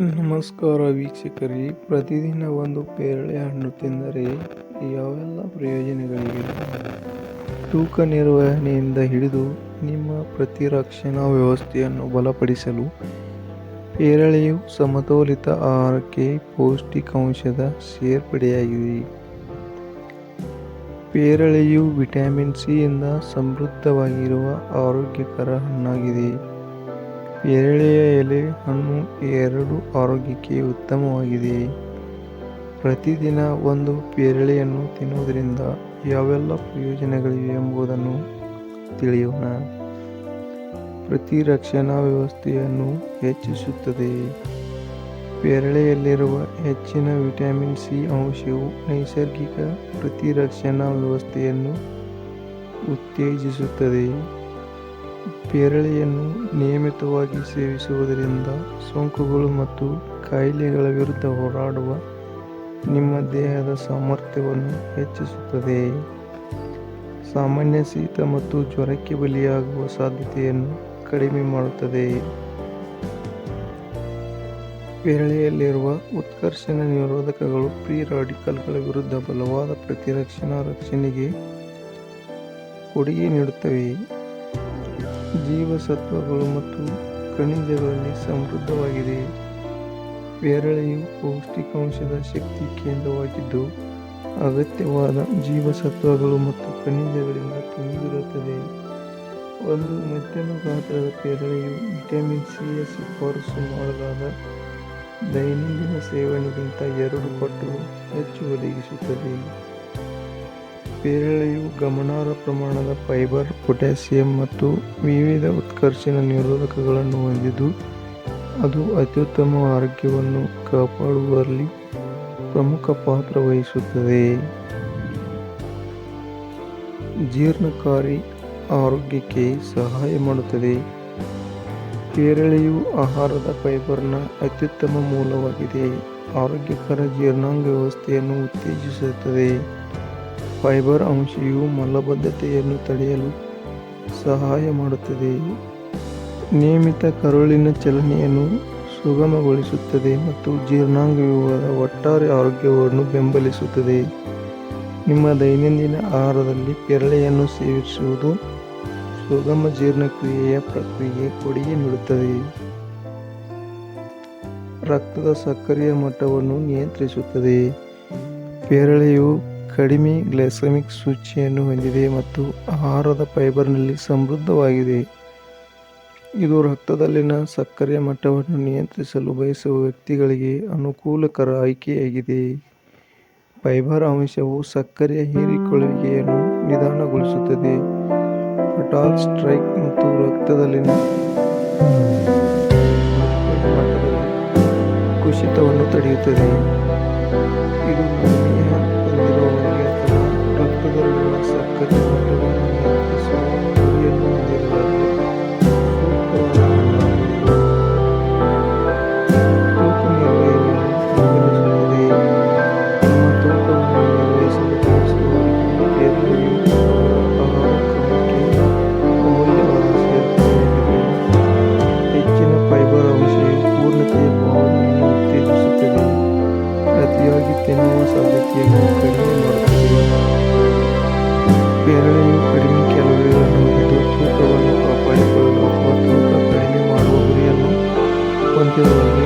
ನಮಸ್ಕಾರ ವೀಕ್ಷಕರಿ, ಪ್ರತಿದಿನ ಒಂದು ಪೇರಳೆ ಹಣ್ಣು ತಿಂದರೆ ಯಾವೆಲ್ಲ ಪ್ರಯೋಜನಗಳಿವೆ? ತೂಕ ನಿರ್ವಹಣೆಯಿಂದ ಹಿಡಿದು ನಿಮ್ಮ ಪ್ರತಿರಕ್ಷಣಾ ವ್ಯವಸ್ಥೆಯನ್ನು ಬಲಪಡಿಸಲು ಪೇರಳೆಯು ಸಮತೋಲಿತ ಆಹಾರಕ್ಕೆ ಪೌಷ್ಟಿಕಾಂಶದ ಸೇರ್ಪಡೆಯಾಗಿದೆ. ಪೇರಳೆಯು ವಿಟಮಿನ್ ಸಿಯಿಂದ ಸಮೃದ್ಧವಾಗಿರುವ ಆರೋಗ್ಯಕರ ಹಣ್ಣಾಗಿದೆ. ಪೇರಳೆಯ ಎಲೆ ಹಣ್ಣು ಎರಡು ಆರೋಗ್ಯಕ್ಕೆ ಉತ್ತಮವಾಗಿದೆ. ಪ್ರತಿದಿನ ಒಂದು ಪೇರಳೆಯನ್ನು ತಿನ್ನುವುದರಿಂದ ಯಾವೆಲ್ಲ ಪ್ರಯೋಜನಗಳಿವೆ ಎಂಬುದನ್ನು ತಿಳಿಯೋಣ. ಪ್ರತಿರಕ್ಷಣಾ ವ್ಯವಸ್ಥೆಯನ್ನು ಹೆಚ್ಚಿಸುತ್ತದೆ. ಪೇರಳೆಯಲ್ಲಿರುವ ಹೆಚ್ಚಿನ ವಿಟಮಿನ್ ಸಿ ಅಂಶವು ನೈಸರ್ಗಿಕ ಪ್ರತಿರಕ್ಷಣಾ ವ್ಯವಸ್ಥೆಯನ್ನು ಉತ್ತೇಜಿಸುತ್ತದೆ. ಪೇರಳೆಯನ್ನು ನಿಯಮಿತವಾಗಿ ಸೇವಿಸುವುದರಿಂದ ಸೋಂಕುಗಳು ಮತ್ತು ಕಾಯಿಲೆಗಳ ವಿರುದ್ಧ ಹೋರಾಡುವ ನಿಮ್ಮ ದೇಹದ ಸಾಮರ್ಥ್ಯವನ್ನು ಹೆಚ್ಚಿಸುತ್ತದೆ. ಸಾಮಾನ್ಯ ಶೀತ ಮತ್ತು ಜ್ವರಕ್ಕೆ ಬಲಿಯಾಗುವ ಸಾಧ್ಯತೆಯನ್ನು ಕಡಿಮೆ ಮಾಡುತ್ತದೆ. ಪೇರಳೆಯಲ್ಲಿರುವ ಉತ್ಕರ್ಷಣ ನಿರೋಧಕಗಳು ಫ್ರೀ ರಾಡಿಕಲ್ಗಳ ವಿರುದ್ಧ ಬಲವಾದ ಪ್ರತಿರಕ್ಷಣಾ ರಕ್ಷಣೆಗೆ ಕೊಡುಗೆ ನೀಡುತ್ತವೆ. ಜೀವಸತ್ವಗಳು ಮತ್ತು ಖನಿಜಗಳಲ್ಲಿ ಸಮೃದ್ಧವಾಗಿದೆ ಪೇರಳೆಯು ಪೌಷ್ಟಿಕಾಂಶದ ಶಕ್ತಿ ಕೇಂದ್ರವಾಗಿದ್ದು, ಅಗತ್ಯವಾದ ಜೀವಸತ್ವಗಳು ಮತ್ತು ಖನಿಜಗಳಿಂದ ತುಂಬಿರುತ್ತದೆ. ಒಂದು ಮಧ್ಯಮ ಗಾತ್ರದ ಪೇರಳೆಯು ವಿಟಮಿನ್ ಸಿಯ ಶಿಫಾರಸು ಮಾಡಲಾದ ದೈನಂದಿನ ಸೇವನೆಗಿಂತ ಎರಡು ಪಟ್ಟು ಹೆಚ್ಚು ಒದಗಿಸುತ್ತದೆ. ಪೇರಳೆಯು ಗಮನಾರ್ಹ ಪ್ರಮಾಣದ ಫೈಬರ್, ಪೊಟ್ಯಾಸಿಯಂ ಮತ್ತು ವಿವಿಧ ಉತ್ಕರ್ಷಣ ನಿರೋಧಕಗಳನ್ನು ಹೊಂದಿದ್ದು, ಅದು ಅತ್ಯುತ್ತಮ ಆರೋಗ್ಯವನ್ನು ಕಾಪಾಡುವಲ್ಲಿ ಪ್ರಮುಖ ಪಾತ್ರ ವಹಿಸುತ್ತದೆ. ಜೀರ್ಣಕಾರಿ ಆರೋಗ್ಯಕ್ಕೆ ಸಹಾಯ ಮಾಡುತ್ತದೆ. ಪೇರಳೆಯು ಆಹಾರದ ಫೈಬರ್ನ ಅತ್ಯುತ್ತಮ ಮೂಲವಾಗಿದೆ. ಆರೋಗ್ಯಕರ ಜೀರ್ಣಾಂಗ ವ್ಯವಸ್ಥೆಯನ್ನು ಉತ್ತೇಜಿಸುತ್ತದೆ. ಫೈಬರ್ ಅಂಶವು ಮಲಬದ್ಧತೆಯನ್ನು ತಡೆಯಲು ಸಹಾಯ ಮಾಡುತ್ತದೆ. ನಿಯಮಿತ ಕರುಳಿನ ಚಲನೆಯನ್ನು ಸುಗಮಗೊಳಿಸುತ್ತದೆ ಮತ್ತು ಜೀರ್ಣಾಂಗ ವ್ಯೂಹದ ಒಟ್ಟಾರೆ ಆರೋಗ್ಯವನ್ನು ಬೆಂಬಲಿಸುತ್ತದೆ. ನಿಮ್ಮ ದೈನಂದಿನ ಆಹಾರದಲ್ಲಿ ಪೇರಳೆಯನ್ನು ಸೇವಿಸುವುದು ಸುಗಮ ಜೀರ್ಣಕ್ರಿಯೆಯ ಪ್ರಕ್ರಿಯೆ ಕೊಡುಗೆ ನೀಡುತ್ತದೆ. ರಕ್ತದ ಸಕ್ಕರೆಯ ಮಟ್ಟವನ್ನು ನಿಯಂತ್ರಿಸುತ್ತದೆ. ಪೇರಳೆಯು ಕಡಿಮೆ ಗ್ಲೈಸೆಮಿಕ್ ಸೂಚಿಯನ್ನು ಹೊಂದಿದೆ ಮತ್ತು ಆಹಾರದ ಫೈಬರ್ನಲ್ಲಿ ಸಮೃದ್ಧವಾಗಿದೆ. ಇದು ರಕ್ತದಲ್ಲಿನ ಸಕ್ಕರೆ ಮಟ್ಟವನ್ನು ನಿಯಂತ್ರಿಸಲು ಬಯಸುವ ವ್ಯಕ್ತಿಗಳಿಗೆ ಅನುಕೂಲಕರ ಆಯ್ಕೆಯಾಗಿದೆ. ಫೈಬರ್ ಅಂಶವು ಸಕ್ಕರೆಯ ಹೀರಿಕೊಳ್ಳುವಿಕೆಯನ್ನು ನಿಧಾನಗೊಳಿಸುತ್ತದೆ. ಫಟಾಲ್ ಸ್ಟ್ರೈಕ್ ಮತ್ತು ರಕ್ತದಲ್ಲಿನ ಕುಸಿತವನ್ನು ತಡೆಯುತ್ತದೆ. ಇದು Thank you.